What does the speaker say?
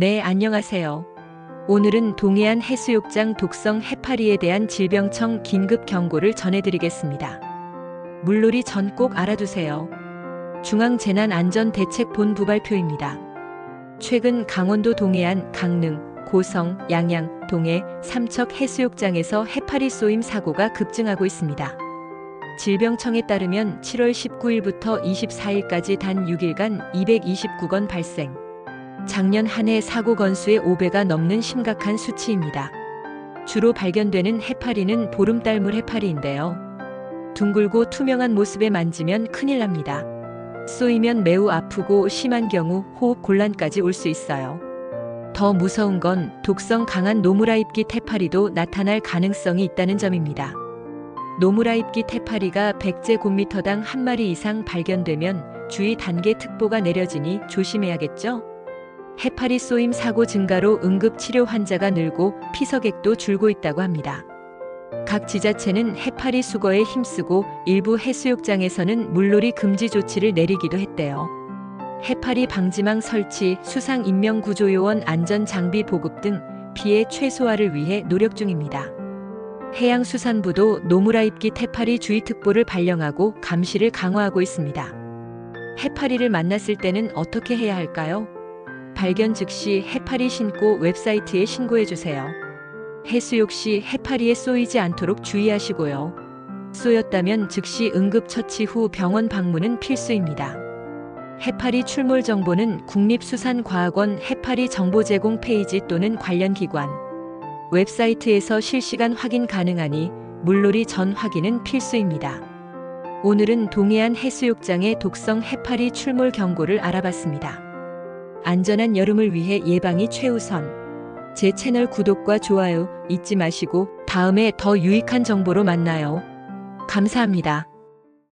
네, 안녕하세요. 오늘은 동해안 해수욕장 독성 해파리에 대한 질병청 긴급 경고를 전해드리겠습니다. 물놀이 전 꼭 알아두세요. 중앙재난안전대책본부 발표입니다. 최근 강원도 동해안, 강릉, 고성, 양양, 동해, 삼척 해수욕장에서 해파리 쏘임 사고가 급증하고 있습니다. 질병청에 따르면 7월 19일부터 24일까지 단 6일간 229건 발생. 작년 한 해 사고 건수의 5배가 넘는 심각한 수치입니다. 주로 발견되는 해파리는 보름달물 해파리인데요. 둥글고 투명한 모습에 만지면 큰일 납니다. 쏘이면 매우 아프고 심한 경우 호흡 곤란까지 올 수 있어요. 더 무서운 건 독성 강한 노무라입깃 해파리도 나타날 가능성이 있다는 점입니다. 노무라입깃 해파리가 100제곱미터당 한 마리 이상 발견되면 주의 단계 특보가 내려지니 조심해야겠죠? 해파리 쏘임 사고 증가로 응급치료 환자가 늘고 피서객도 줄고 있다고 합니다. 각 지자체는 해파리 수거에 힘쓰고 일부 해수욕장에서는 물놀이 금지 조치를 내리기도 했대요. 해파리 방지망 설치, 수상 인명 구조 요원 안전 장비 보급 등 피해 최소화를 위해 노력 중입니다. 해양수산부도 노무라입깃 해파리 주의 특보를 발령하고 감시를 강화하고 있습니다. 해파리를 만났을 때는 어떻게 해야 할까요? 발견 즉시 해파리 신고 웹사이트에 신고해 주세요. 해수욕 시 해파리에 쏘이지 않도록 주의하시고요. 쏘였다면 즉시 응급처치 후 병원 방문은 필수입니다. 해파리 출몰 정보는 국립수산과학원 해파리 정보 제공 페이지 또는 관련 기관, 웹사이트에서 실시간 확인 가능하니 물놀이 전 확인은 필수입니다. 오늘은 동해안 해수욕장의 독성 해파리 출몰 경고를 알아봤습니다. 안전한 여름을 위해 예방이 최우선. 제 채널 구독과 좋아요 잊지 마시고 다음에 더 유익한 정보로 만나요. 감사합니다.